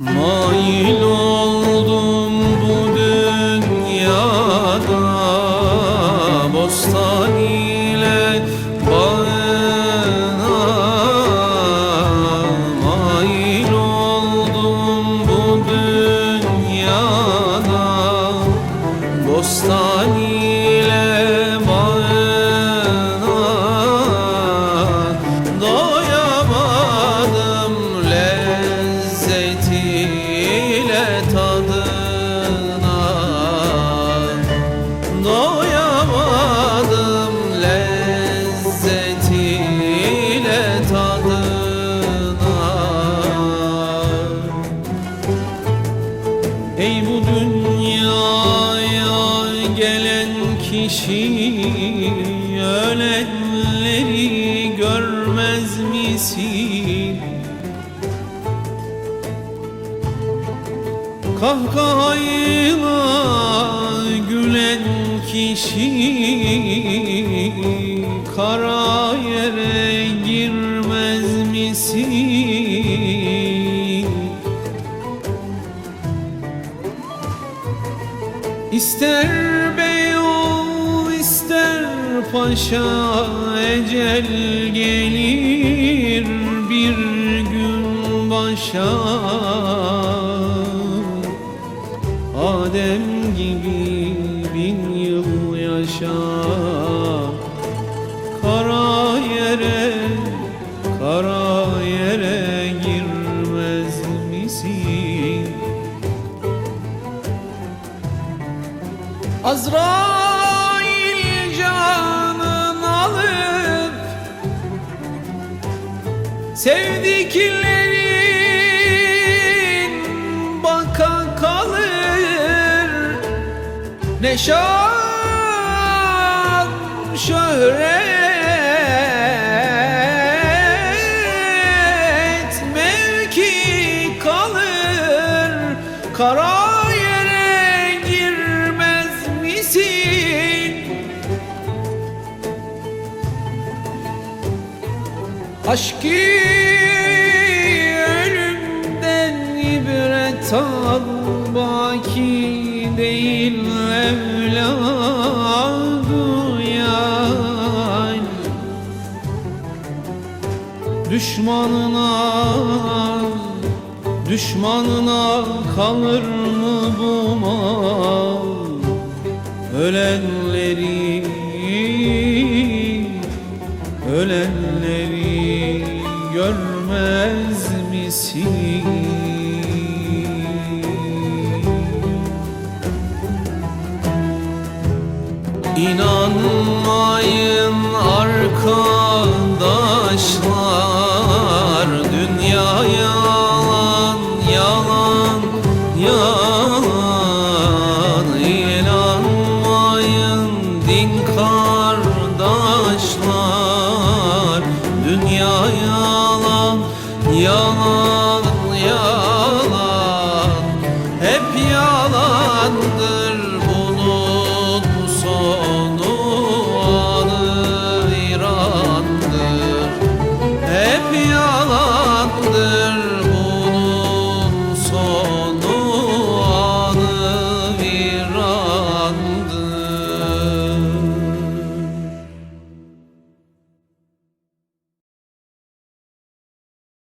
Mail oldum lezzetiyle tadına Doyamadım lezzetiyle tadına Ey bu dünyaya gelen kişi Ölenleri görmez misin? Kahkahayla gülen kişi Kara yere girmez misin? İster bey ol ister paşa ecel gelir bir gün başa Adem gibi bin yıl yaşa Kara yere, kara yere girmez misin? Azrail canın alıp Sevdiklerin Ne şan şöhret mevki kalır Kara yere girmez misin? Aşk ölümden ibret al Baki değil evladı yani Düşmanına Düşmanına kalır mı bu mal Ölenleri Ölenleri görmez misin? İnanmayın arkadaşlar. Dünya yalan, yalan, yalan. İnanmayın din kardeşler. Dünya yalan, yalan